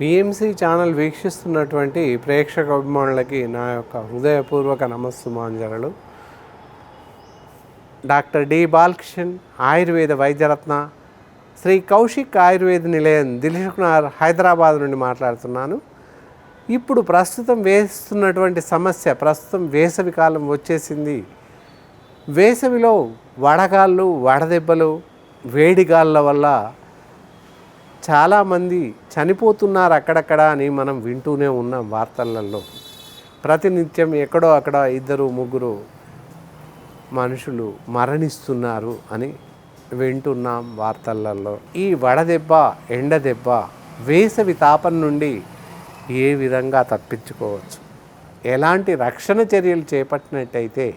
PMC channel వీక్షిస్తున్నటువంటి ప్రేక్షక అభిమానులకి నా యొక్క హృదయపూర్వక నమస్సుమాంజలు డాక్టర్ డి బాలకిషన్ ఆయుర్వేద వైద్యరత్న శ్రీ కౌశిక్ ఆయుర్వేద నిలయం దిల్సుఖ్నార్ హైదరాబాద్ నుండి మాట్లాడుతున్నాను. ఇప్పుడు ప్రస్తుతం వేస్తున్నటువంటి సమస్య ప్రస్తుతం వేసవి కాలం వచ్చేసింది. వేసవిలో వడగాళ్ళు వడదెబ్బలు వేడిగాళ్ళ వల్ల చాలామంది చనిపోతున్నారు అక్కడక్కడ అని మనం వింటూనే ఉన్నాం వార్తలలో. ప్రతినిత్యం ఎక్కడో అక్కడ ఇద్దరు ముగ్గురు మనుషులు మరణిస్తున్నారు అని వింటున్నాం వార్తలలో. ఈ వడదెబ్బ ఎండదెబ్బ వేసవి తాపం నుండి ఏ విధంగా తప్పించుకోవచ్చు? ఎలాంటి రక్షణ చర్యలు చేపట్టినట్టయితే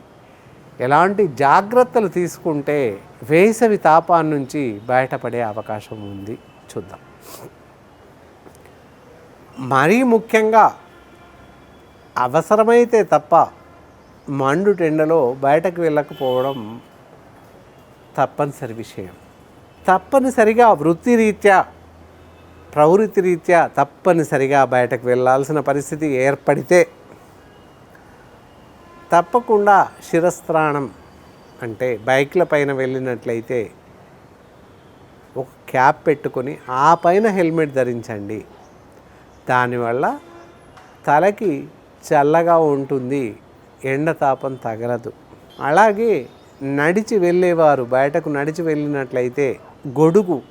ఎలాంటి జాగ్రత్తలు తీసుకుంటే వేసవి తాపాన్నించి బయటపడే అవకాశం ఉంది? చూద్దాం. మరీ ముఖ్యంగా అవసరమైతే తప్ప మండు టెండలో బయటకు వెళ్ళకపోవడం తప్పనిసరి విషయం. తప్పనిసరిగా వృత్తిరీత్యా ప్రవృత్తి రీత్యా తప్పనిసరిగా బయటకు వెళ్ళాల్సిన పరిస్థితి ఏర్పడితే తప్పకుండా శిరస్త్రాణం అంటే బైక్ల పైన వెళ్ళినట్లయితే క్యాప్ పెట్టుకొని ఆ పైన హెల్మెట్ ధరించండి. దానివల్ల తలకి చల్లగా ఉంటుంది ఎండ తాపం తగలదు. అలాగే నడిచి వెళ్ళేవారు బయటకు నడిచి వెళ్ళినట్లయితే గొడుగు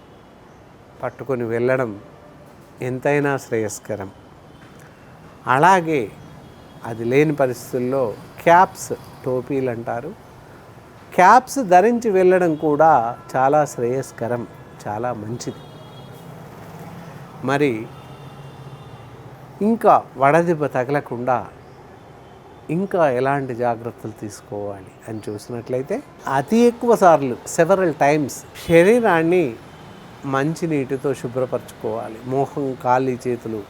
పట్టుకొని వెళ్ళడం ఎంతైనా శ్రేయస్కరం. అలాగే అది లేని పరిస్థితుల్లో క్యాప్స్ టోపీలు అంటారు. క్యాప్స్ ధరించి వెళ్ళడం కూడా చాలా శ్రేయస్కరం. చాలా మంచిది. మరి ఇంకా వడదెబ్బ తగలకుండా ఇంకా ఎలాంటి జాగ్రత్తలు తీసుకోవాలి అని చూసినట్లయితే అతి ఎక్కువ సార్లు సెవరల్ టైమ్స్ శరీరాన్ని మంచి నీటితో శుభ్రపరచుకోవాలి. మోహం ఖాళీ చేతులు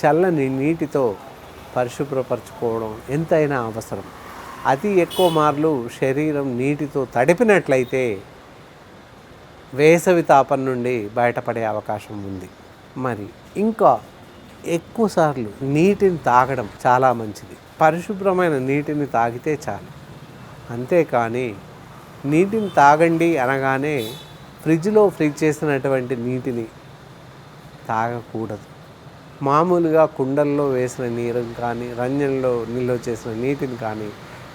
చల్లని నీటితో పరిశుభ్రపరచుకోవడం ఎంతైనా అవసరం. అతి ఎక్కువ మార్లు శరీరం నీటితో తడిపినట్లయితే వేసవి తాపం నుండి బయటపడే అవకాశం ఉంది. మరి ఇంకా ఎక్కువసార్లు నీటిని తాగడం చాలా మంచిది. పరిశుభ్రమైన నీటిని తాగితే చాలు. అంతేకాని నీటిని తాగండి అనగానే ఫ్రిడ్జ్లో ఫ్రిడ్జ్ చేసినటువంటి నీటిని తాగకూడదు. మామూలుగా కుండల్లో వేసిన నీరుని కానీ రంజన్లో నిల్వ చేసిన నీటిని కానీ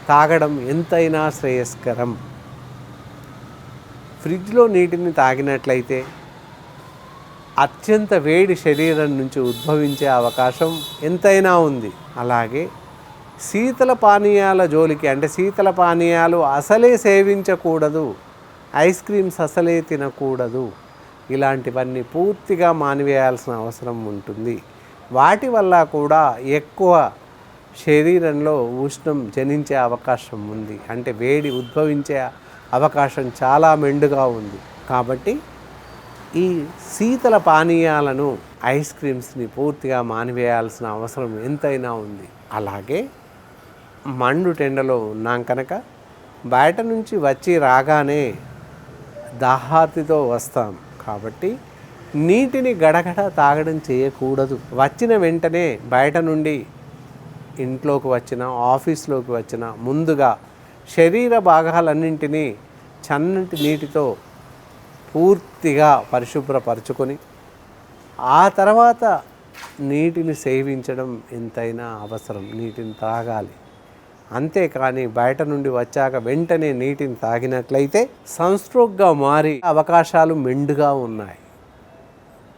తాగడం ఎంతైనా శ్రేయస్కరం. ఫ్రిడ్జ్లో నీటిని తాగినట్లయితే అత్యంత వేడి శరీరం నుంచి ఉద్భవించే అవకాశం ఎంతైనా ఉంది. అలాగే శీతల పానీయాల జోలికి అంటే శీతల పానీయాలు అసలే సేవించకూడదు. ఐస్ క్రీమ్స్ అసలే తినకూడదు. ఇలాంటివన్నీ పూర్తిగా మానివేయాల్సిన అవసరం ఉంటుంది. వాటి వల్ల కూడా ఎక్కువ శరీరంలో ఉష్ణం జనించే అవకాశం ఉంది. అంటే వేడి ఉద్భవించే అవకాశం చాలా మెండుగా ఉంది. కాబట్టి ఈ శీతల పానీయాలను ఐస్ క్రీమ్స్ని పూర్తిగా మానివేయాల్సిన అవసరం ఎంతైనా ఉంది. అలాగే మండు టెండలో ఉన్నాం కనుక బయట నుంచి వచ్చి రాగానే దాహార్తితో వస్తాం. కాబట్టి నీటిని గడగడ తాగడం చేయకూడదు. వచ్చిన వెంటనే బయట నుండి ఇంట్లోకి వచ్చిన ఆఫీస్లోకి వచ్చిన ముందుగా శరీర భాగాలన్నింటినీ చన్నటి నీటితో పూర్తిగా పరిశుభ్రపరచుకొని ఆ తర్వాత నీటిని సేవించడం ఎంతైనా అవసరం. నీటిని తాగాలి అంతేకాని బయట నుండి వచ్చాక వెంటనే నీటిని తాగినట్లయితే సన్స్ట్రోక్గా మారి అవకాశాలు మెండుగా ఉన్నాయి.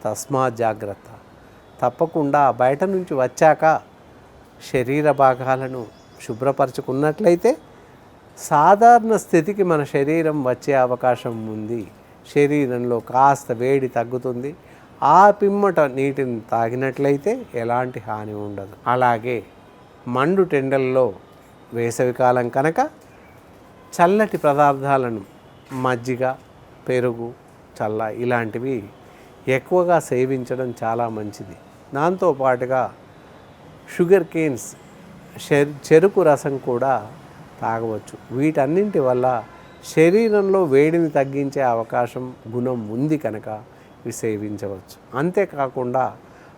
తస్మాత్ జాగ్రత్త. తప్పకుండా బయట నుంచి వచ్చాక శరీర భాగాలను శుభ్రపరచుకున్నట్లయితే సాధారణ స్థితికి మన శరీరం వచ్చే అవకాశం ఉంది. శరీరంలో కాస్త వేడి తగ్గుతుంది. ఆ పిమ్మట నీటిని తాగినట్లయితే ఎలాంటి హాని ఉండదు. అలాగే మండు టెండల్లో వేసవికాలం కనుక చల్లటి పదార్థాలను మజ్జిగ పెరుగు చల్ల ఇలాంటివి ఎక్కువగా సేవించడం చాలా మంచిది. దాంతో పాటుగా షుగర్ కేన్స్ చెరుకు రసం కూడా తాగవచ్చు. వీటన్నింటి వల్ల శరీరంలో వేడిని తగ్గించే అవకాశం గుణం ఉంది కనుక ఇవి సేవించవచ్చు. అంతేకాకుండా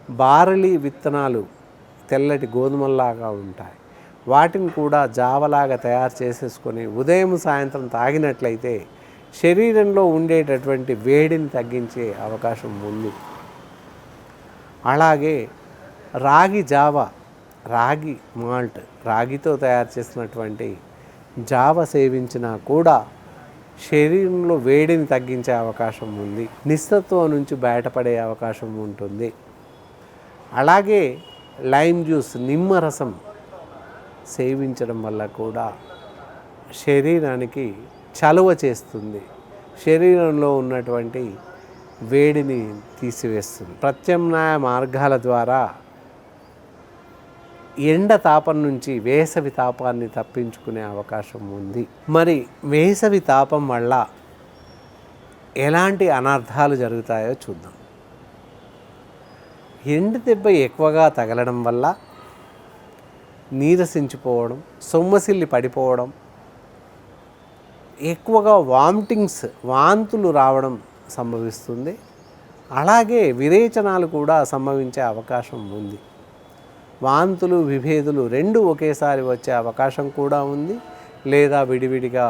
బారలి విత్తనాలు తెల్లటి గోధుమల్లాగా ఉంటాయి. వాటిని కూడా జావలాగా తయారు చేసేసుకొని ఉదయం సాయంత్రం తాగినట్లయితే శరీరంలో ఉండేటటువంటి వేడిని తగ్గించే అవకాశం ఉంది. అలాగే రాగి జావ రాగి మాల్ట్ రాగితో తయారు చేసినటువంటి జావ సేవించినా కూడా శరీరంలో వేడిని తగ్గించే అవకాశం ఉంది. నిస్తత్వం నుంచి బయటపడే అవకాశం ఉంటుంది. అలాగే లైమ్ జ్యూస్ నిమ్మరసం సేవించడం వల్ల కూడా శరీరానికి చలువ చేస్తుంది. శరీరంలో ఉన్నటువంటి వేడిని తీసివేస్తుంది. ప్రత్యామ్నాయ మార్గాల ద్వారా ఎండ తాపం నుంచి వేసవి తాపాన్ని తప్పించుకునే అవకాశం ఉంది. మరి వేసవి తాపం వల్ల ఎలాంటి అనర్థాలు జరుగుతాయో చూద్దాం. ఎండ దెబ్బ ఎక్కువగా తగలడం వల్ల నీరసించిపోవడం సొమ్మసిల్లి పడిపోవడం ఎక్కువగా వామిటింగ్స్ వాంతులు రావడం సంభవిస్తుంది. అలాగే విరేచనాలు కూడా సంభవించే అవకాశం ఉంది. వాంతులు విభేదులు రెండు ఒకేసారి వచ్చే అవకాశం కూడా ఉంది లేదా విడివిడిగా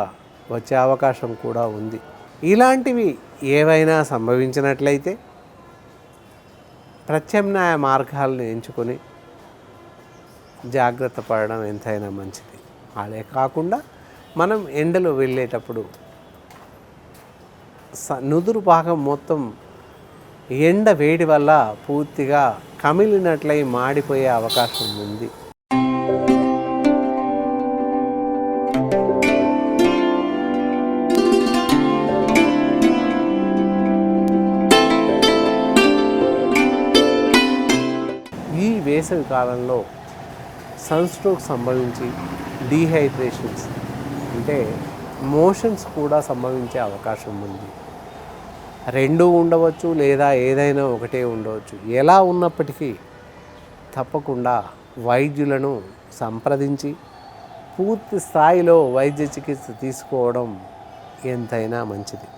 వచ్చే అవకాశం కూడా ఉంది. ఇలాంటివి ఏవైనా సంభవించినట్లయితే ప్రత్యామ్నాయ మార్గాలను ఎంచుకొని జాగ్రత్త పడడం ఎంతైనా మంచిది. అదే కాకుండా మనం ఎండలో వెళ్ళేటప్పుడు స నుదురు భాగం మొత్తం ఎండ వేడి వల్ల పూర్తిగా కమిలినట్లయి మాడిపోయే అవకాశం ఉంది. ఈ వేసవి కాలంలో సన్స్ట్రోక్ సంభవించి డీహైడ్రేషన్స్ అంటే మోషన్స్ కూడా సంభవించే అవకాశం ఉంది. రెండు ఉండవచ్చు లేదా ఏదైనా ఒకటే ఉండవచ్చు. ఎలా ఉన్నప్పటికీ తప్పకుండా వైద్యులను సంప్రదించి పూర్తి స్థాయిలో వైద్య చికిత్స తీసుకోవడం ఎంతైనా మంచిది.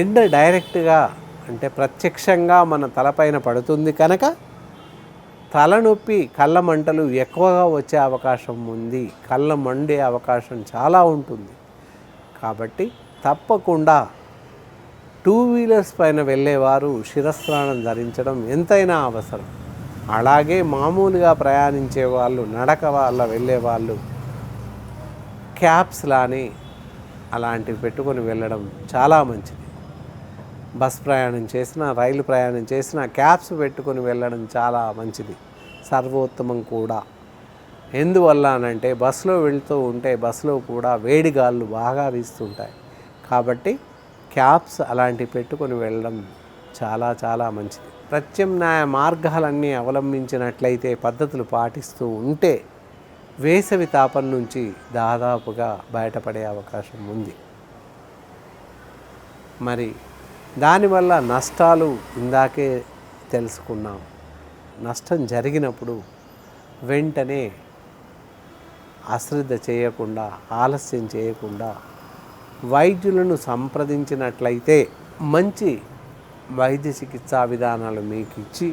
ఎండ డైరెక్ట్గా అంటే ప్రత్యక్షంగా మన తలపైన పడుతుంది కనుక తలనొప్పి కళ్ళ మంటలు ఎక్కువగా వచ్చే అవకాశం ఉంది. కళ్ళ మండే అవకాశం చాలా ఉంటుంది. కాబట్టి తప్పకుండా టూ వీలర్స్ పైన వెళ్ళేవారు శిరస్నానం ధరించడం ఎంతైనా అవసరం. అలాగే మామూలుగా ప్రయాణించే వాళ్ళు నడక వాళ్ళ వెళ్ళే వాళ్ళు క్యాప్స్ లాని అలాంటివి పెట్టుకొని వెళ్ళడం చాలా మంచిది. బస్ ప్రయాణం చేసినా రైలు ప్రయాణం చేసినా క్యాబ్స్ పెట్టుకొని వెళ్ళడం చాలా మంచిది. సర్వోత్తమం కూడా. ఎందువల్ల అనంటే బస్సులో వెళ్తూ ఉంటే బస్సులో కూడా వేడి గాళ్ళు బాగా వీస్తుంటాయి. కాబట్టి క్యాబ్స్ అలాంటివి పెట్టుకొని వెళ్ళడం చాలా చాలా మంచిది. ప్రత్యామ్నాయ మార్గాలన్నీ అవలంబించినట్లయితే పద్ధతులు పాటిస్తూ ఉంటే వేసవి తాపం నుంచి దాదాపుగా బయటపడే అవకాశం ఉంది. మరి దానివల్ల నష్టాలు ఇందాకే తెలుసుకున్నాం. నష్టం జరిగినప్పుడు వెంటనే అశ్రద్ధ చేయకుండా ఆలస్యం చేయకుండా వైద్యులను సంప్రదించినట్లయితే మంచి వైద్య చికిత్సా విధానాలు మీకు ఇచ్చి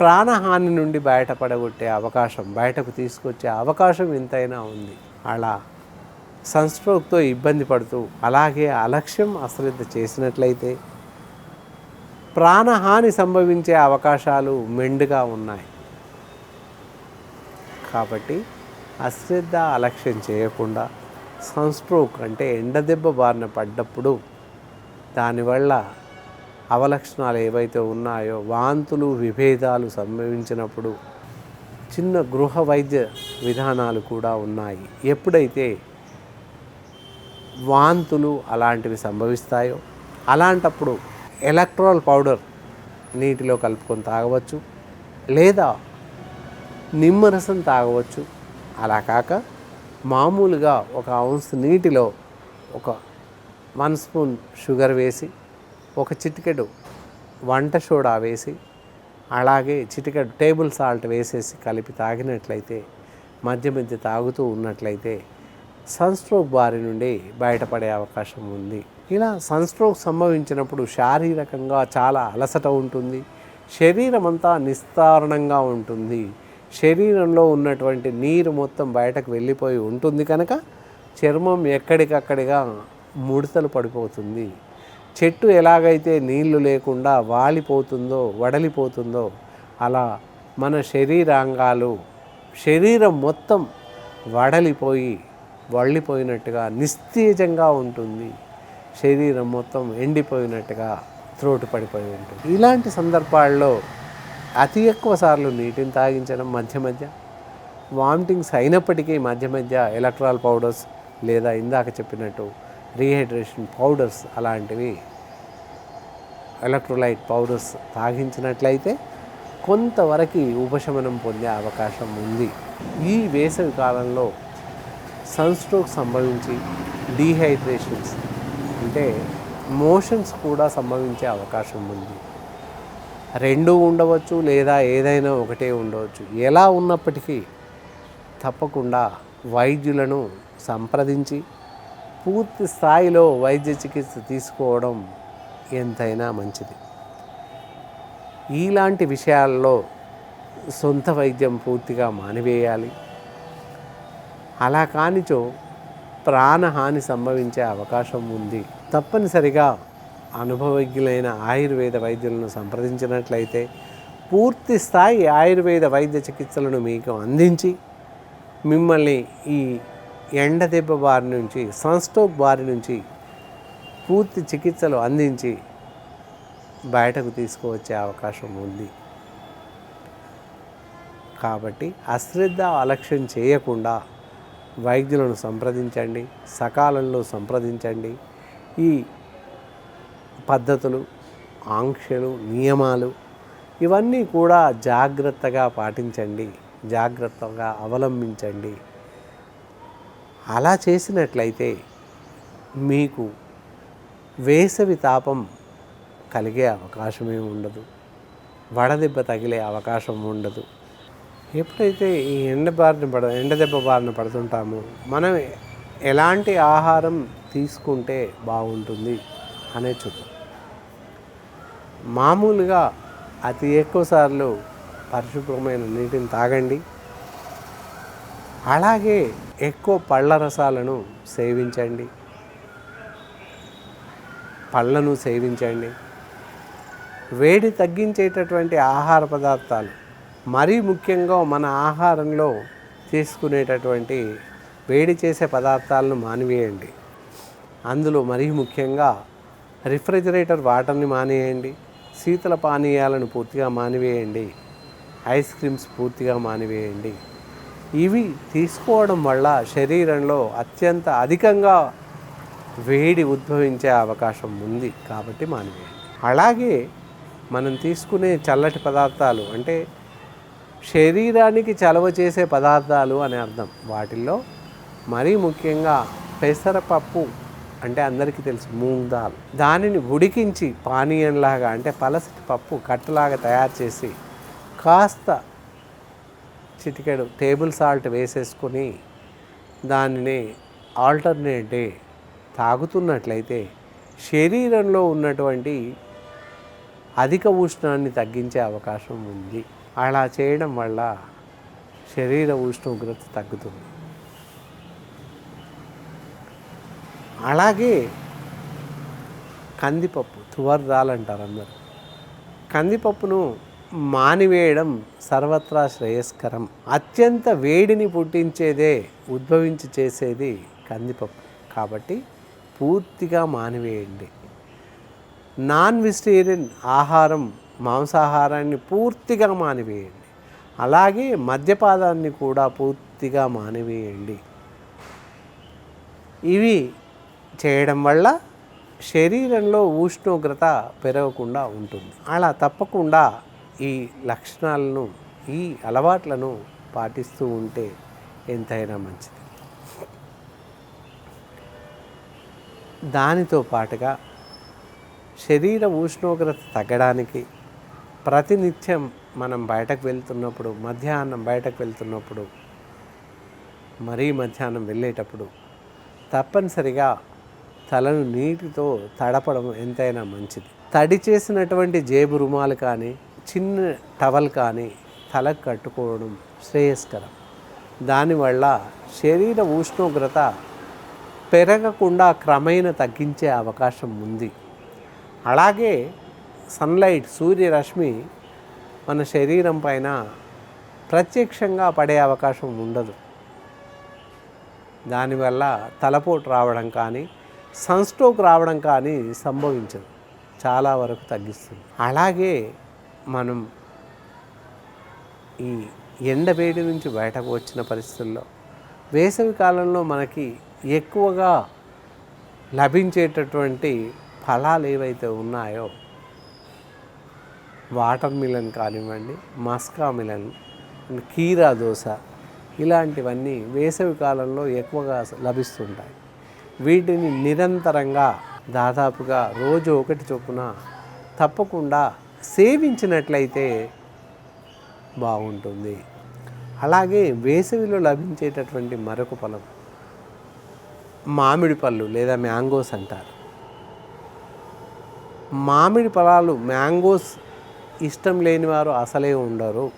ప్రాణహాని నుండి బయటపడగొట్టే అవకాశం బయటకు తీసుకొచ్చే అవకాశం ఎంతైనా ఉంది. అలా సన్స్ట్రోక్తో ఇబ్బంది పడుతూ అలాగే అలక్ష్యం అశ్రద్ధ చేసినట్లయితే ప్రాణహాని సంభవించే అవకాశాలు మెండుగా ఉన్నాయి. కాబట్టి అశ్రద్ధ అలక్ష్యం చేయకుండా సన్స్ట్రోక్ అంటే ఎండదెబ్బ బారిన పడ్డప్పుడు దానివల్ల అవలక్షణాలు ఏవైతే ఉన్నాయో వాంతులు విభేదాలు సంభవించినప్పుడు చిన్న గృహ వైద్య విధానాలు కూడా ఉన్నాయి. ఎప్పుడైతే వాంతులు అలాంటివి సంభవిస్తాయో అలాంటప్పుడు ఎలక్ట్రాల్ పౌడర్ నీటిలో కలుపుకొని తాగవచ్చు లేదా నిమ్మరసం తాగవచ్చు. అలా కాక మామూలుగా ఒక ఔన్స్ నీటిలో ఒక వన్ స్పూన్ షుగర్ వేసి ఒక చిటికెడు వంట సోడా వేసి అలాగే చిటికెడు టేబుల్ సాల్ట్ వేసేసి కలిపి తాగినట్లయితే మధ్య మధ్య తాగుతూ ఉన్నట్లయితే సన్స్ట్రోక్ బారి నుండి బయటపడే అవకాశం ఉంది. ఇలా సన్స్ట్రోక్ సంభవించినప్పుడు శారీరకంగా చాలా అలసట ఉంటుంది. శరీరం అంతా నిస్తారణంగా ఉంటుంది. శరీరంలో ఉన్నటువంటి నీరు మొత్తం బయటకు వెళ్ళిపోయి ఉంటుంది కనుక చర్మం ఎక్కడికక్కడిగా ముడతలు పడిపోతుంది. చెట్టు ఎలాగైతే నీళ్ళు లేకుండా వాలిపోతుందో వడలిపోతుందో అలా మన శరీరాంగాలు శరీరం మొత్తం వడలిపోయి వళ్ళిపోయినట్టుగా నిస్తేజంగా ఉంటుంది. శరీరం మొత్తం ఎండిపోయినట్టుగా త్రోటు పడిపోయి ఉంటుంది. ఇలాంటి సందర్భాల్లో అతి ఎక్కువ సార్లు నీటిని తాగించడం మధ్య మధ్య వామిటింగ్స్ అయినప్పటికీ మధ్య మధ్య ఎలక్ట్రాల్ పౌడర్స్ లేదా ఇందాక చెప్పినట్టు రీహైడ్రేషన్ పౌడర్స్ అలాంటివి ఎలక్ట్రోలైట్ పౌడర్స్ తాగించినట్లయితే కొంతవరకు ఉపశమనం పొందే అవకాశం ఉంది. ఈ వేసవి కాలంలో సన్స్ట్రోక్ సంభవించి డీహైడ్రేషన్స్ అంటే మోషన్స్ కూడా సంభవించే అవకాశం ఉంది. రెండు ఉండవచ్చు లేదా ఏదైనా ఒకటే ఉండవచ్చు. ఎలా ఉన్నప్పటికీ తప్పకుండా వైద్యులను సంప్రదించి పూర్తి స్థాయిలో వైద్య చికిత్స తీసుకోవడం ఎంతైనా మంచిది. ఇలాంటి విషయాల్లో సొంత వైద్యం పూర్తిగా మానివేయాలి. అలా కానిచో ప్రాణహాని సంభవించే అవకాశం ఉంది. తప్పనిసరిగా అనుభవజ్ఞులైన ఆయుర్వేద వైద్యులను సంప్రదించినట్లయితే పూర్తి స్థాయి ఆయుర్వేద వైద్య చికిత్సలను మీకు అందించి మిమ్మల్ని ఈ ఎండ దెబ్బ బారి నుంచి సన్స్ట్రోక్ బారి నుంచి పూర్తి చికిత్సలు అందించి బయటకు తీసుకువచ్చే అవకాశం ఉంది. కాబట్టి అశ్రద్ధ అలక్ష్యం చేయకుండా వైద్యులను సంప్రదించండి సకాలంలో సంప్రదించండి. ఈ పద్ధతులు ఆంక్షలు నియమాలు ఇవన్నీ కూడా జాగ్రత్తగా పాటించండి జాగ్రత్తగా అవలంబించండి. అలా చేసినట్లయితే మీకు వేసవి తాపం కలిగే అవకాశమే ఉండదు వడదెబ్బ తగిలే అవకాశం ఉండదు. ఎప్పుడైతే ఈ ఎండ బారిన పడ ఎండ దెబ్బ బారిన పడుతుంటామో మనం ఎలాంటి ఆహారం తీసుకుంటే బాగుంటుంది అనే చూద్దాం. మామూలుగా అతి ఎక్కువ సార్లు పరిశుభ్రమైన నీటిని తాగండి. అలాగే ఎక్కువ పళ్ళ రసాలను సేవించండి. పళ్ళను సేవించండి. వేడి తగ్గించేటటువంటి ఆహార పదార్థాలు మరీ ముఖ్యంగా మన ఆహారంలో తీసుకునేటటువంటి వేడి చేసే పదార్థాలను మానివేయండి. అందులో మరీ ముఖ్యంగా రిఫ్రిజిరేటర్ వాటర్ని మానేయండి శీతల పానీయాలను పూర్తిగా మానివేయండి. ఐస్ క్రీమ్స్ పూర్తిగా మానివేయండి. ఇవి తీసుకోవడం వల్ల శరీరంలో అత్యంత అధికంగా వేడి ఉద్భవించే అవకాశం ఉంది కాబట్టి మానివేయండి. అలాగే మనం తీసుకునే చల్లటి పదార్థాలు అంటే శరీరానికి చలవ చేసే పదార్థాలు అని అర్థం. వాటిల్లో మరీ ముఖ్యంగా పెసరపప్పు అంటే అందరికీ తెలుసు మూంగ్ దాల్. దానిని ఉడికించి పానీయంలాగా అంటే పలసటి పప్పు కట్టలాగా తయారు చేసి కాస్త చిటికెడు టేబుల్ సాల్ట్ వేసేసుకొని దానిని ఆల్టర్నేట్ డే తాగుతున్నట్లయితే శరీరంలో ఉన్నటువంటి అధిక ఉష్ణాన్ని తగ్గించే అవకాశం ఉంది. అలా చేయడం వల్ల శరీర ఉష్ణోగ్రత తగ్గుతుంది. అలాగే కందిపప్పు తువర్ అంటారు అందరు. కందిపప్పును మానివేయడం సర్వత్రా శ్రేయస్కరం. అత్యంత వేడిని పుట్టించేదే ఉద్భవించి చేసేది కందిపప్పు. కాబట్టి పూర్తిగా మానివేయండి. నాన్ వెజిటేరియన్ ఆహారం మాంసాహారాన్ని పూర్తిగా మానివేయండి. అలాగే మద్యపాదాన్ని కూడా పూర్తిగా మానివేయండి. ఇవి చేయడం వల్ల శరీరంలో ఉష్ణోగ్రత పెరగకుండా ఉంటుంది. అలా తప్పకుండా ఈ లక్షణాలను ఈ అలవాట్లను పాటిస్తూ ఉంటే ఎంతైనా మంచిది. దానితో పాటుగా శరీర ఉష్ణోగ్రత తగ్గడానికి ప్రతినిత్యం మనం బయటకు వెళ్తున్నప్పుడు మధ్యాహ్నం బయటకు వెళ్తున్నప్పుడు మరీ మధ్యాహ్నం వెళ్ళేటప్పుడు తప్పనిసరిగా తలను నీటితో తడపడం ఎంతైనా మంచిది. తడి చేసినటువంటి జేబు రుమాలు కానీ చిన్న టవల్ కానీ తలకు కట్టుకోవడం శ్రేయస్కరం. దానివల్ల శరీర ఉష్ణోగ్రత పెరగకుండా క్రమేణ తగ్గించే అవకాశం ఉంది. అలాగే సన్లైట్ సూర్యరశ్మి మన శరీరం పైన ప్రత్యక్షంగా పడే అవకాశం ఉండదు. దానివల్ల తలపోటు రావడం కానీ సన్స్ట్రోక్ రావడం కానీ సంభవించదు. చాలా వరకు తగ్గిస్తుంది. అలాగే మనం ఈ ఎండవేడి నుంచి బయటకు వచ్చిన పరిస్థితుల్లో వేసవి కాలంలో మనకి ఎక్కువగా లభించేటటువంటి ఫలాలు ఏవైతే ఉన్నాయో వాటర్ మిలన్ కానివ్వండి మస్కా మిలన్ కీరా దోశ ఇలాంటివన్నీ వేసవి కాలంలో ఎక్కువగా లభిస్తుంటాయి. వీటిని నిరంతరంగా దాదాపుగా రోజు ఒకటి చొప్పున తప్పకుండా సేవించినట్లయితే బాగుంటుంది. అలాగే వేసవిలో లభించేటటువంటి మరొక ఫలం మామిడి పళ్ళు లేదా మ్యాంగోస్ అంటారు. మామిడి ఫలాలు మ్యాంగోస్ ఇష్టం లేని వారు అసలే ఉండరు.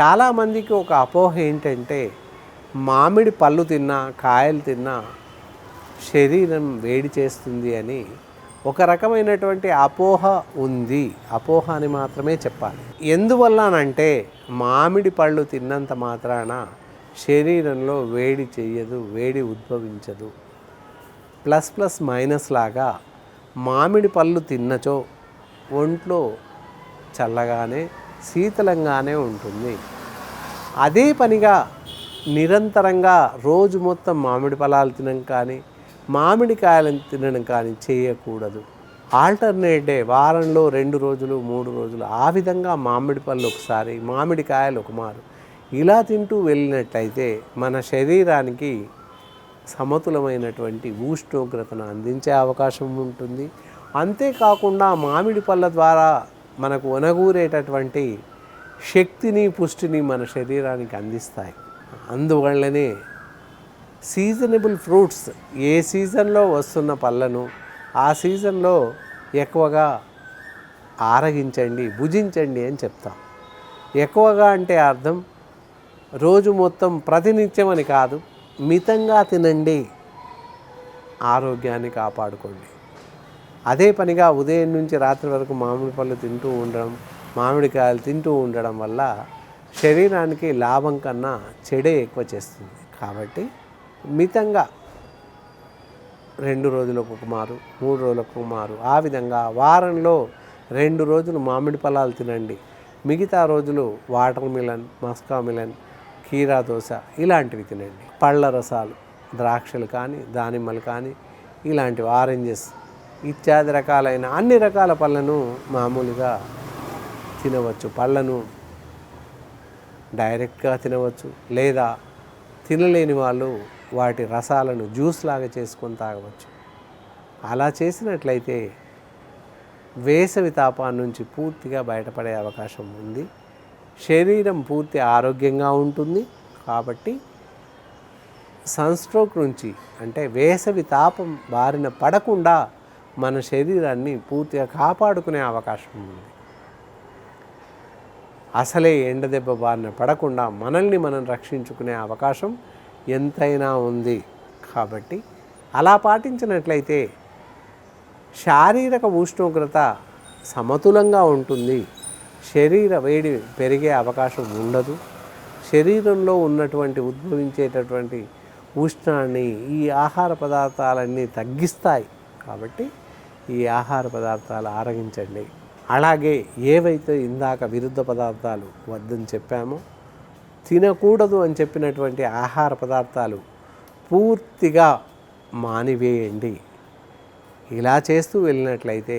చాలామందికి ఒక అపోహ ఏంటంటే మామిడి పళ్ళు తిన్నా కాయలు తిన్నా శరీరం వేడి చేస్తుంది అని ఒక రకమైనటువంటి అపోహ ఉంది. అపోహ అని మాత్రమే చెప్పాలి. ఎందువల్లనంటే మామిడి పళ్ళు తిన్నంత మాత్రాన శరీరంలో వేడి చెయ్యదు వేడి ఉద్భవించదు. ప్లస్ ప్లస్ మైనస్ లాగా మామిడి పళ్ళు తిన్నచో ఒంట్లో చల్లగానే శీతలంగానే ఉంటుంది. అదే పనిగా నిరంతరంగా రోజు మొత్తం మామిడి ఫలాలు తినడం కానీ మామిడికాయలను తినడం కానీ చేయకూడదు. ఆల్టర్నేట్ డే వారంలో రెండు రోజులు మూడు రోజులు ఆ విధంగా మామిడి పళ్ళు ఒకసారి మామిడికాయలు ఒక మారు. ఇలా తింటూ వెళ్ళినట్లయితే మన శరీరానికి సమతులమైనటువంటి ఉష్ణోగ్రతను అందించే అవకాశం ఉంటుంది. అంతేకాకుండా మామిడి పళ్ళ ద్వారా మనకు ఒనగూరేటటువంటి శక్తిని పుష్టిని మన శరీరానికి అందిస్తాయి. అందువల్లనే సీజనబుల్ ఫ్రూట్స్ ఏ సీజన్లో వస్తున్న పళ్ళను ఆ సీజన్లో ఎక్కువగా ఆరగించండి భుజించండి అని చెప్తాం. ఎక్కువగా అంటే అర్థం రోజు మొత్తం ప్రతినిత్యం అని కాదు మితంగా తినండి ఆరోగ్యాన్ని కాపాడుకోండి. అదే పనిగా ఉదయం నుంచి రాత్రి వరకు మామిడి పళ్ళు తింటూ ఉండడం మామిడికాయలు తింటూ ఉండడం వల్ల శరీరానికి లాభం కన్నా చెడే ఎక్కువ చేస్తుంది. కాబట్టి మితంగా రెండు రోజులకు ఒక మారు మూడు రోజులకు ఒక మారు. ఆ విధంగా వారంలో రెండు రోజులు మామిడి ఫలాలు తినండి. మిగతా రోజులు వాటర్ మిలన్ మస్కా మిలన్ కీరా దోశ ఇలాంటివి తినండి. పళ్ళ రసాలు ద్రాక్షలు కానీ దానిమ్మలు కానీ ఇలాంటివి ఆరెంజెస్ ఇత్యాది రకాలైన అన్ని రకాల పళ్ళను మామూలుగా తినవచ్చు. పళ్ళను డైరెక్ట్గా తినవచ్చు. లేదా తినలేని వాళ్ళు వాటి రసాలను జ్యూస్ లాగా చేసుకొని తాగవచ్చు. అలా చేసినట్లయితే వేసవి తాపాన్ని నుంచి పూర్తిగా బయటపడే అవకాశం ఉంది. శరీరం పూర్తి ఆరోగ్యంగా ఉంటుంది. కాబట్టి సన్స్ట్రోక్ నుంచి అంటే వేసవి తాపం బారిన పడకుండా మన శరీరాన్ని పూర్తిగా కాపాడుకునే అవకాశం ఉంది. అసలే ఎండ దెబ్బ బారిన పడకుండా మనల్ని మనం రక్షించుకునే అవకాశం ఎంతైనా ఉంది. కాబట్టి అలా పాటించినట్లయితే శారీరక ఉష్ణోగ్రత సమతులంగా ఉంటుంది. శరీర వేడి పెరిగే అవకాశం ఉండదు. శరీరంలో ఉన్నటువంటి ఉద్భవించేటటువంటి ఉష్ణాన్ని ఈ ఆహార పదార్థాలన్నీ తగ్గిస్తాయి. కాబట్టి ఈ ఆహార పదార్థాలు ఆరగించండి. అలాగే ఏవైతే ఇందాక విరుద్ధ పదార్థాలు వద్దని చెప్పామో తినకూడదు అని చెప్పినటువంటి ఆహార పదార్థాలు పూర్తిగా మానివేయండి. ఇలా చేస్తూ వెళ్ళినట్లయితే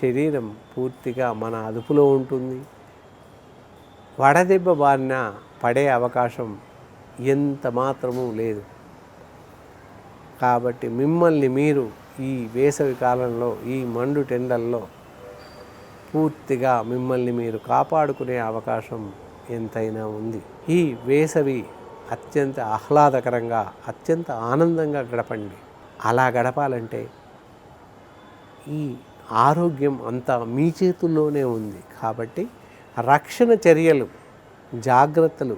శరీరం పూర్తిగా మన అదుపులో ఉంటుంది. వడదెబ్బ బారిన పడే అవకాశం ఎంత మాత్రమూ లేదు. కాబట్టి మిమ్మల్ని మీరు ఈ వేసవి కాలంలో ఈ మండు టెండల్లో పూర్తిగా మిమ్మల్ని మీరు కాపాడుకునే అవకాశం ఎంతైనా ఉంది. ఈ వేసవి అత్యంత ఆహ్లాదకరంగా అత్యంత ఆనందంగా గడపండి. అలా గడపాలంటే ఈ ఆరోగ్యం అంతా మీ చేతుల్లోనే ఉంది. కాబట్టి రక్షణ చర్యలు జాగ్రత్తలు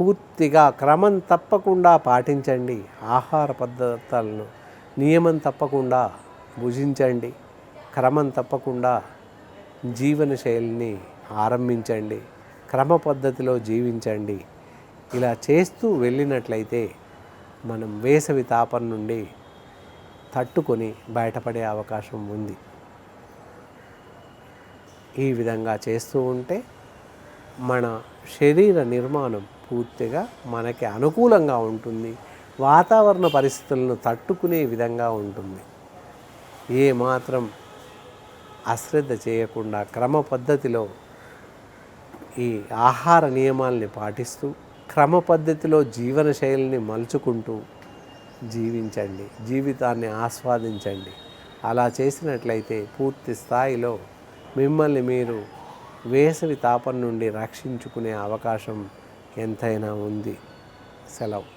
పూర్తిగా క్రమం తప్పకుండా పాటించండి. ఆహార పద్ధతులను నియమం తప్పకుండా భుజించండి క్రమం తప్పకుండా జీవన శైలిని ఆరంభించండి క్రమ పద్ధతిలో జీవించండి. ఇలా చేస్తూ వెళ్ళినట్లయితే మనం వేసవి తాపం నుండి తట్టుకొని బయటపడే అవకాశం ఉంది. ఈ విధంగా చేస్తూ ఉంటే మన శరీర నిర్మాణం పూర్తిగా మనకి అనుకూలంగా ఉంటుంది. వాతావరణ పరిస్థితులను తట్టుకునే విధంగా ఉంటుంది. ఏ మాత్రం అశ్రద్ధ చేయకుండా క్రమ పద్ధతిలో ఈ ఆహార నియమాల్ని పాటిస్తూ క్రమ పద్ధతిలో జీవన శైలిని మలుచుకుంటూ జీవించండి. జీవితాన్ని ఆస్వాదించండి. అలా చేసినట్లయితే పూర్తి స్థాయిలో మిమ్మల్ని మీరు వేసవి తాపం నుండి రక్షించుకునే అవకాశం ఎంతైనా ఉంది. సెలవు.